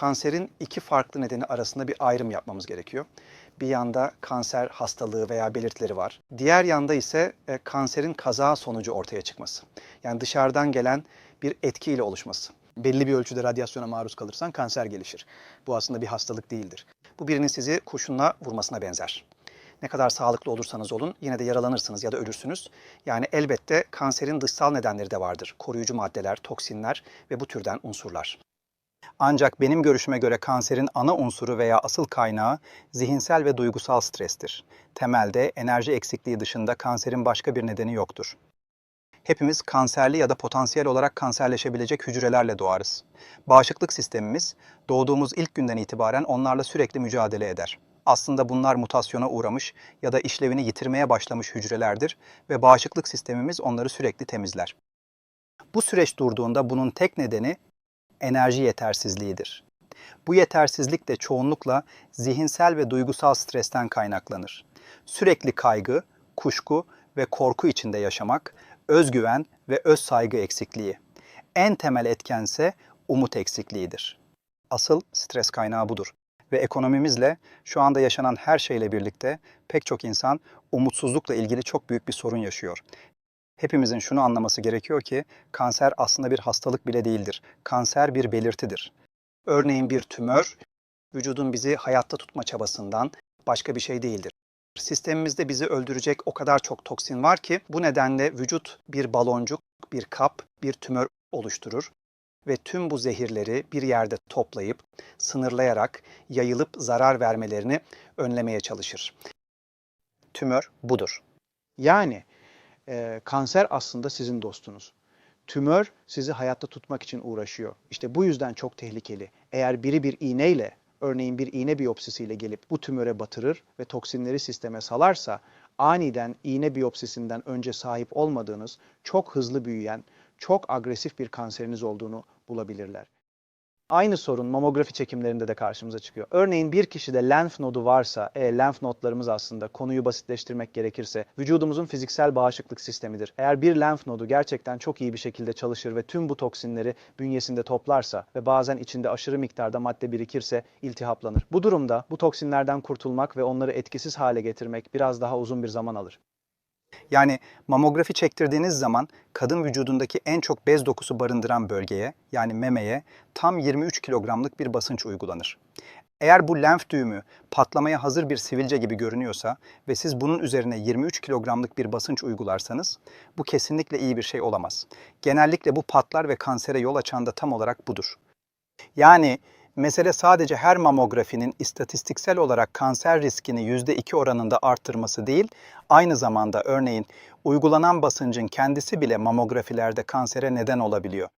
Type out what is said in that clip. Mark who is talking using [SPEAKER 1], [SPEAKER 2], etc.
[SPEAKER 1] kanserin iki farklı nedeni arasında bir ayrım yapmamız gerekiyor. Bir yanda kanser hastalığı veya belirtileri var. Diğer yanda ise e, kanserin kaza sonucu ortaya çıkması. Yani dışarıdan gelen bir etkiyle oluşması.
[SPEAKER 2] Belli bir ölçüde radyasyona maruz kalırsan kanser gelişir. Bu aslında bir hastalık değildir.
[SPEAKER 1] Bu birinin sizi kurşunla vurmasına benzer. Ne kadar sağlıklı olursanız olun yine de yaralanırsınız ya da ölürsünüz. Yani elbette kanserin dışsal nedenleri de vardır. Koruyucu maddeler, toksinler ve bu türden unsurlar.
[SPEAKER 2] Ancak benim görüşüme göre kanserin ana unsuru veya asıl kaynağı zihinsel ve duygusal strestir. Temelde enerji eksikliği dışında kanserin başka bir nedeni yoktur. Hepimiz kanserli ya da potansiyel olarak kanserleşebilecek hücrelerle doğarız. Bağışıklık sistemimiz doğduğumuz ilk günden itibaren onlarla sürekli mücadele eder. Aslında bunlar mutasyona uğramış ya da işlevini yitirmeye başlamış hücrelerdir ve bağışıklık sistemimiz onları sürekli temizler. Bu süreç durduğunda bunun tek nedeni enerji yetersizliğidir. Bu yetersizlik de çoğunlukla zihinsel ve duygusal stresten kaynaklanır. Sürekli kaygı, kuşku ve korku içinde yaşamak, özgüven ve öz saygı eksikliği. En temel etkense umut eksikliğidir. Asıl stres kaynağı budur. Ve ekonomimizle şu anda yaşanan her şeyle birlikte pek çok insan umutsuzlukla ilgili çok büyük bir sorun yaşıyor. Hepimizin şunu anlaması gerekiyor ki kanser aslında bir hastalık bile değildir. Kanser bir belirtidir.
[SPEAKER 1] Örneğin bir tümör, vücudun bizi hayatta tutma çabasından başka bir şey değildir. Sistemimizde bizi öldürecek o kadar çok toksin var ki bu nedenle vücut bir baloncuk, bir kap, bir tümör oluşturur ve tüm bu zehirleri bir yerde toplayıp sınırlayarak yayılıp zarar vermelerini önlemeye çalışır. Tümör budur.
[SPEAKER 3] Yani e, kanser aslında sizin dostunuz. Tümör sizi hayatta tutmak için uğraşıyor. İşte bu yüzden çok tehlikeli. Eğer biri bir iğneyle, örneğin bir iğne biyopsisiyle gelip bu tümöre batırır ve toksinleri sisteme salarsa, aniden iğne biyopsisinden önce sahip olmadığınız, çok hızlı büyüyen, çok agresif bir kanseriniz olduğunu bulabilirler. Aynı sorun mamografi çekimlerinde de karşımıza çıkıyor. Örneğin bir kişide lenf nodu varsa, e, lenf nodlarımız aslında konuyu basitleştirmek gerekirse vücudumuzun fiziksel bağışıklık sistemidir. Eğer bir lenf nodu gerçekten çok iyi bir şekilde çalışır ve tüm bu toksinleri bünyesinde toplarsa ve bazen içinde aşırı miktarda madde birikirse iltihaplanır. Bu durumda bu toksinlerden kurtulmak ve onları etkisiz hale getirmek biraz daha uzun bir zaman alır.
[SPEAKER 2] Yani mamografi çektirdiğiniz zaman kadın vücudundaki en çok bez dokusu barındıran bölgeye yani memeye tam 23 kilogramlık bir basınç uygulanır. Eğer bu lenf düğümü patlamaya hazır bir sivilce gibi görünüyorsa ve siz bunun üzerine 23 kilogramlık bir basınç uygularsanız bu kesinlikle iyi bir şey olamaz. Genellikle bu patlar ve kansere yol açan da tam olarak budur. Yani mesele sadece her mamografinin istatistiksel olarak kanser riskini %2 oranında arttırması değil, aynı zamanda örneğin uygulanan basıncın kendisi bile mamografilerde kansere neden olabiliyor.